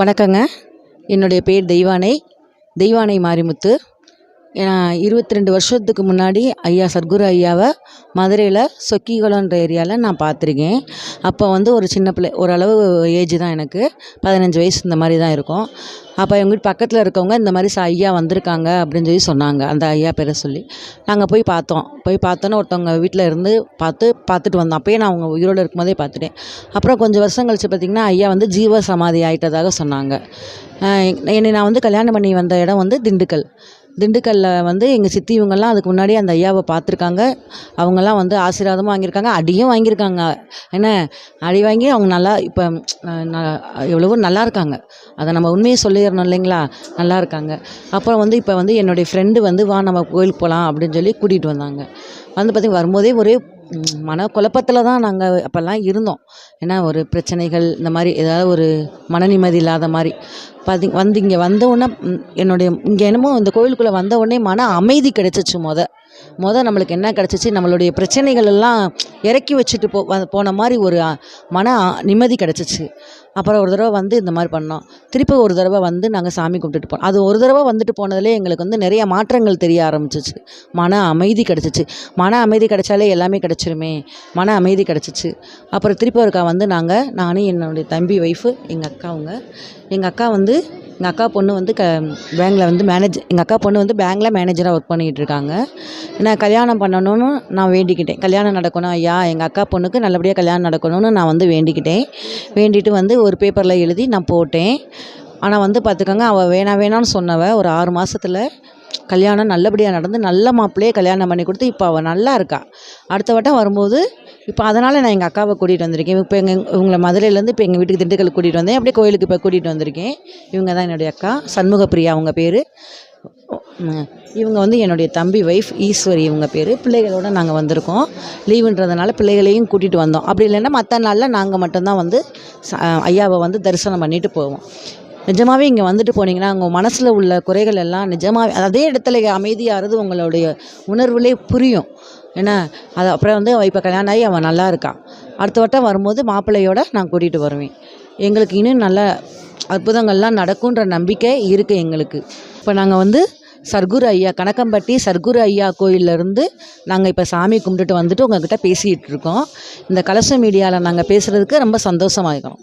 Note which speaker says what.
Speaker 1: வணக்கங்க. என்னுடைய பேர் தெய்வானை. தெய்வானை மாரிமுத்து. இருபத்தி ரெண்டு வருஷத்துக்கு முன்னாடி ஐயா சர்க்குரு ஐயாவை மதுரையில் சொக்கிகுளம்ன்ற ஏரியாவில் நான் பார்த்துருக்கேன். அப்போ வந்து ஒரு சின்ன பிள்ளை ஓரளவு ஏஜ் தான் எனக்கு. பதினஞ்சு வயசு இந்த மாதிரி தான் இருக்கும். அப்போ எங்கள் வீட்டு பக்கத்தில் இருக்கவங்க இந்த மாதிரி ச ஐயா வந்திருக்காங்க அப்படின்னு சொல்லி சொன்னாங்க. அந்த ஐயா பேரை சொல்லி. நாங்கள் போய் பார்த்தோம். போய் பார்த்தோன்னே ஒருத்தவங்க வீட்டில் இருந்து பார்த்து பார்த்துட்டு வந்தோம். அப்போயே நான் அவங்க உயிரோடு இருக்கும்போதே பார்த்துட்டேன். அப்புறம் கொஞ்சம் வருஷம் கழிச்சு பார்த்திங்கன்னா ஐயா வந்து ஜீவ சமாதி ஆயிட்டதாக சொன்னாங்க. என்னை நான் வந்து கல்யாணம் பண்ணி வந்த இடம் வந்து திண்டுக்கல். திண்டுக்கல்லில் வந்து எங்கள் சித்தி இவங்கெல்லாம் அதுக்கு முன்னாடி அந்த ஐயாவை பார்த்துருக்காங்க. அவங்கெல்லாம் வந்து ஆசீர்வாதமும் வாங்கியிருக்காங்க. அடியும் வாங்கியிருக்காங்க. என்ன? அடி வாங்கி அவங்க நல்லா இப்போ எவ்வளவோ நல்லா இருக்காங்க. அதை நம்ம உண்மையை சொல்லிடணும் இல்லைங்களா? நல்லா இருக்காங்க. அப்புறம் வந்து இப்போ வந்து என்னுடைய ஃப்ரெண்டு வந்து வா நம்ம கோயிலுக்கு போகலாம் அப்படின்னு சொல்லி கூட்டிகிட்டு வந்தாங்க. வந்து பார்த்திங்க வரும்போதே ஒரே மன குழப்பத்தில் தான் நாங்கள் அப்போல்லாம் இருந்தோம். ஏன்னா ஒரு பிரச்சனைகள் இந்த மாதிரி ஏதாவது ஒரு மன நிம்மதி இல்லாத மாதிரி. பாத்தி வந்து இங்கே வந்த உடனே என்னுடைய இங்கே என்னமோ இந்த கோயிலுக்குள்ளே வந்த உடனே மன அமைதி கிடைச்சிச்சு மொதல் மொதல் நம்மளுக்கு என்ன கிடச்சிச்சு? நம்மளுடைய பிரச்சனைகள் எல்லாம் இறக்கி வச்சுட்டு போ போன மாதிரி ஒரு மன நிம்மதி கிடச்சிச்சு. அப்புறம் ஒரு தடவை வந்து இந்த மாதிரி பண்ணோம். திருப்பி ஒரு தடவை வந்து நாங்கள் சாமி கும்பிட்டுட்டு போனோம். அது ஒரு தடவை வந்துட்டு போனதுலேயே எங்களுக்கு வந்து நிறைய மாற்றங்கள் தெரிய ஆரம்பிச்சிச்சு. மன அமைதி கிடச்சிச்சு. மன அமைதி கிடைச்சாலே எல்லாமே கிடச்சிருமே. மன அமைதி கிடச்சிச்சு. அப்புறம் திருப்பி ஒருக்கா வந்து நாங்கள் நானும் என்னுடைய தம்பி ஒய்ஃபு எங்கள் அக்காவுங்க எங்கள் அக்கா வந்து எங்கள் அக்கா பொண்ணு வந்து க பேங்கில் வந்து மேனேஜ் எங்கள் அக்கா பொண்ணு வந்து பேங்கில் மேனேஜராக ஒர்க் பண்ணிகிட்டு இருக்காங்க. நான் கல்யாணம் பண்ணணும்னு நான் வேண்டிக்கிட்டேன். கல்யாணம் நடக்கணும் ஐயா எங்கள் அக்கா பொண்ணுக்கு நல்லபடியாக கல்யாணம் நடக்கணும்னு நான் வந்து வேண்டிக்கிட்டேன். வேண்டிட்டு வந்து ஒரு பேப்பரில் எழுதி நான் போட்டேன். ஆனால் வந்து பார்த்துக்கோங்க அவள் வேணாம் வேணான்னு சொன்னவ ஒரு ஆறு மாதத்துல கல்யாணம் நல்லபடியாக நடந்து நல்ல மாப்பிள்ளையே கல்யாணம் பண்ணி கொடுத்து இப்போ அவள் நல்லா இருக்கா. அடுத்த வட்டம் வரும்போது இப்போ அதனால் நான் எங்கள் அக்காவை கூட்டிகிட்டு வந்திருக்கேன். இப்போ எங்கள் இவங்களை மதுரையிலேருந்து இப்போ எங்கள் வீட்டுக்கு திண்டுக்கல் கூட்டிகிட்டு வந்தேன். அப்படியே கோயிலுக்கு இப்போ கூட்டிகிட்டு வந்திருக்கேன். இவங்க தான் என்னுடைய அக்கா. சண்முகப்பிரியா அவங்க பேர். இவங்க வந்து என்னுடைய தம்பி ஒய்ஃப் ஈஸ்வரி இவங்க பேர். பிள்ளைகளோடு நாங்கள் வந்திருக்கோம். லீவுன்றதுனால பிள்ளைகளையும் கூட்டிகிட்டு வந்தோம். அப்படி இல்லைன்னா மற்ற நாளில் நாங்கள் மட்டும்தான் வந்து ஐயாவை வந்து தரிசனம் பண்ணிட்டு போவோம். நிஜமாகவே இங்கே வந்துட்டு போனீங்கன்னா உங்கள் மனசில் உள்ள குறைகள் எல்லாம் நிஜமாகவே அதே இடத்துல அமைதியாகிறது உங்களுடைய உணர்வுலே புரியும். ஏன்னா அது அப்புறம் வந்து இப்போ கல்யாணம் ஆகி அவன் நல்லா இருக்கான் அடுத்த வட்டம் வரும்போது மாப்பிள்ளையோட நான் கூட்டிகிட்டு வருவேன். எங்களுக்கு இன்னும் நல்ல அற்புதங்கள்லாம் நடக்குன்ற நம்பிக்கை இருக்குது எங்களுக்கு. இப்போ நாங்கள் வந்து சர்க்குரு ஐயா கணக்கம்பட்டி சர்க்குரு ஐயா கோயிலேருந்து நாங்கள் இப்போ சாமி கும்பிட்டுட்டு வந்துட்டு உங்கள்கிட்ட பேசிகிட்டு இருக்கோம். இந்த கலச மீடியாவில் நாங்கள் பேசுகிறதுக்கு ரொம்ப சந்தோஷமாக இருக்கிறோம்